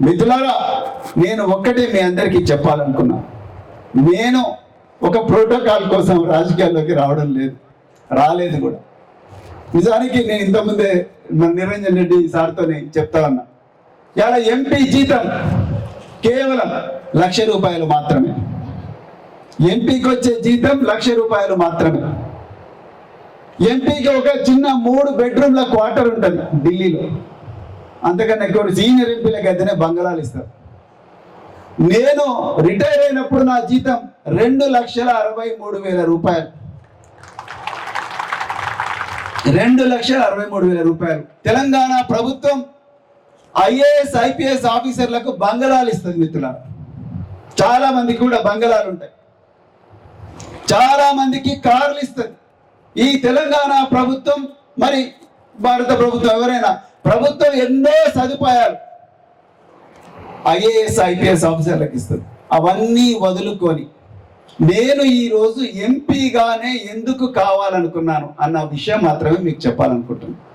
మిథులారా నేను ఒక్కటే మీ అందరికీ చెప్పాలనుకున్నా. నేను ఒక ప్రోటోకాల్ కోసం రాజకీయాల్లోకి రావడం లేదు రాలేదు కూడా. నిజానికి నేను ఇంతకుముందే మన నిరంజన్ రెడ్డి సార్తోనే చెప్తా ఉన్నా. ఇలా ఎంపీ జీతం కేవలం లక్ష రూపాయలు మాత్రమే. ఎంపీకి వచ్చే జీతం లక్ష రూపాయలు మాత్రమే. ఎంపీకి ఒక చిన్న మూడు బెడ్రూమ్ల క్వార్టర్ ఉంటుంది ఢిల్లీలో. అంతకన్నా ఎక్కువ సీనియర్ ఎంపీలకు అయితేనే బంగాళాలు ఇస్తారు. నేను రిటైర్ అయినప్పుడు నా జీతం రెండు లక్షల అరవై మూడు వేల రూపాయలు. రెండు లక్షల అరవై మూడు వేల రూపాయలు. తెలంగాణ ప్రభుత్వం ఐఏఎస్ ఐపీఎస్ ఆఫీసర్లకు బంగళాలు ఇస్తుంది మిత్రులారా. చాలా మందికి కూడా బంగళాలు ఉంటాయి. చాలా మందికి కార్లు ఇస్తుంది. ఈ తెలంగాణ ప్రభుత్వం మరి భారత ప్రభుత్వం ఎవరైనా ప్రభుత్వం ఎన్నో సదుపాయాలు. ఐఏఎస్ ఐపీఎస్ ఆఫీసర్లకు ఇస్తుంది. అవన్నీ వదులుకొని నేను ఈ రోజు ఎంపీగానే ఎందుకు కావాలనుకున్నాను అన్న విషయం మాత్రమే మీకు చెప్పాలనుకుంటున్నాను.